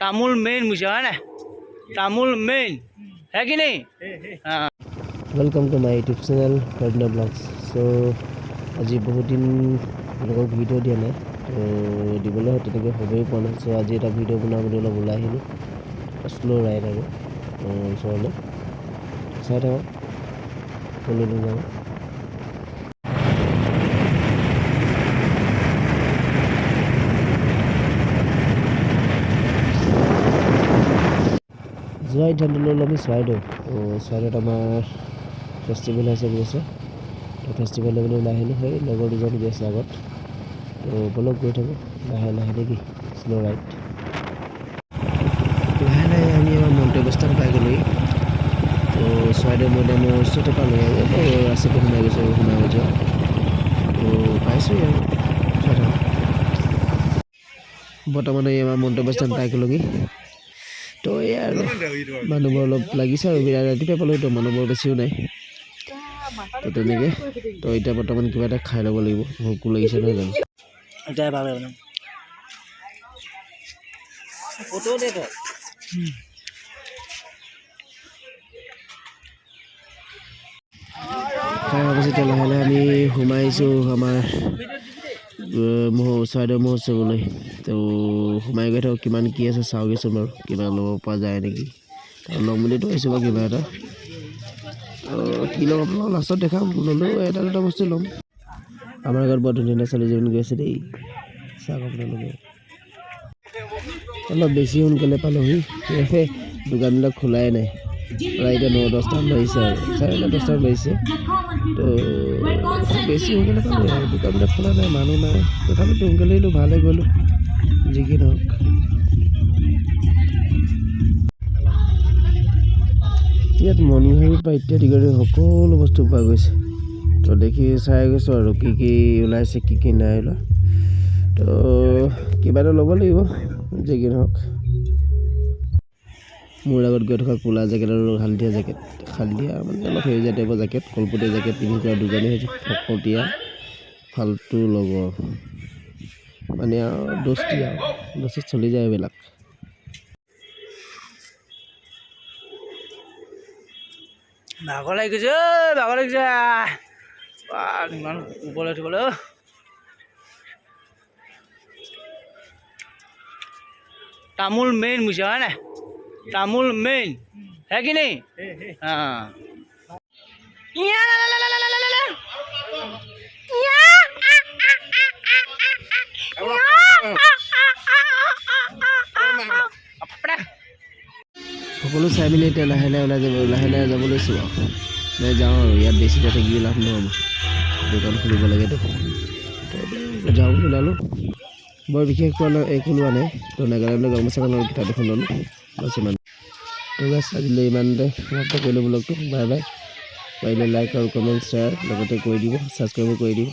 তামোল মেইন বুঝছো হয় না তামোল মেইন হ্যাঁ কি নেই welcome to my YouTube channel problem blogs so আজি বহুত দিন লগত ভিডিঅ' দিয়া নাই তো দিবলৈ তেনেকৈ হ'বই পোৱা নাই চ' আজি এটা ভিডিঅ' বনাবলৈ অলপ ওলাই আহিলোঁ শ্ল' ৰাইড আৰু ওচৰলৈ চাই থাকক ফোনলৈ যাওঁ যোৱা সিদ্ধান্ত ল'লোঁ আমি চৰাইদেউ। তো চৰাইদেউত আমাৰ ফেষ্টিভেল হৈছে বুলি কৈছে। তো ফেষ্টিভেল ল'বলৈ ওলাই আহিলোঁ। সেই লগৰ দুজন গৈ আছে আগত। তো বলক গৈ থাকোঁ। লাহে লাহে নেকি শ্ল' ৰাইড লাহে লাহে আমি আমাৰ মন্তব্য স্থান পাই গ'লোহি। তো চৰাইদেউ মৈদামৰ ওচৰতে পালোঁ ৰাস্তাটো সোমাই গৈছোঁ, সোমাই গৈ যোৱা তো পাইছোঁ আৰু বৰ্তমান আমাৰ মন্তব্য স্থান পাই গ'লোগি তো এই আৰু মানুহবোৰ অলপ লাগিছে আৰু বিৰাট ৰাতিপুৱাই পালোঁতো মানুহবোৰ বেছিও নাই। তো তেনেকৈ তো এতিয়া বৰ্তমান কিবা এটা খাই ল'ব লাগিব ভোকো লাগিছে নহয় জানো? এটাই ভালো ফটো দে তই। পাছত লাহে লাহে আমি সোমাইছোঁ আমাৰ চৰাইদেউ মহোৎসৱলৈ তো সোমাই গৈ থাকক কিমান কি আছে চাওঁগৈচোন বাৰু কিবা ল'ব পৰা যায় নেকি। ল'ম বুলিতো আহিছোঁ বাৰু কিবা এটা। কি ল'ম আপোনালোকক লাষ্টত দেখাম, ল'লেও এটা দুটা বস্তু ল'ম। আমাৰ ঘৰত বৰ ধুনীয়া ধুনীয়া ছোৱালীজনী গৈ আছে দেই। চাওক আপোনালোকে। অলপ বেছি সোনকালে পালোহি। দোকানবিলাক খোলাই নাই। প্ৰায় ন দহটামান বাজিছে চাৰে ন দহটামান বাজিছে তো বেছি সোনকালে পালোঁ আৰু দোকানবিলাক খোলা নাই, মানুহ নাই। তথাপিতো সোনকালে আহিলোঁ ভালে গ'লোঁ। যি কি নহওক ইয়াত মণিহাৰীৰ পৰা ইত্যাদি কৰি সকলো বস্তু পোৱা গৈছে। তো দেখি চাই গৈছোঁ আৰু কি কি ওলাইছে, কি কি নাই ওলোৱা। তো কিবা এটা ল'ব লাগিব, যি কি নহওক। মোৰ আগত গৈ থকা ক'লা জেকেট আৰু হালধীয়া জেকেট। হালধীয়া মানে অলপ সেউজীয়া টাইপৰ জেকেট, কলপতীয়া জেকেট পিন্ধি থকা দুজনী হৈছে ফকটীয়া ফাল্টু লগৰ। মানে আৰু দোস্তি আৰু, দোস্তিত চলি যায় এইবিলাক। ভাগৰ লাগি গৈছে ভাগৰ লাগিছে। ইমান ওপৰলৈ উঠিবলৈ। তামোল মেইন বুঝছ হয় না তামোল মেইন হ্যাঁ কি নেই? तामुल মেইন है कि नहीं हाँ সকলো চাই মেলি এতিয়া লাহে লাহে ওলাই যাব লাহে লাহে যাব লৈছোঁ আৰু যাওঁ আৰু ইয়াত বেছি তাতে গৈ লাভ নহ'ব দোকান খুলিব লাগে দেখোন যাওঁ ওলালোঁ বৰ বিশেষ একো লোৱা নাই তো নাগালেণ্ডৰ গামোচাখনৰ আৰু কিতাপ এখন ল'লোঁ ইমান তো বাছ আজিলে ইমানতে সমাপ্ত কৰিলোঁ ব্লগটো বাই বাই পাৰিলে লাইক আৰু কমেণ্ট শ্বেয়াৰ লগতে কৰি দিব। ছাবস্ক্ৰাইবো কৰি দিব।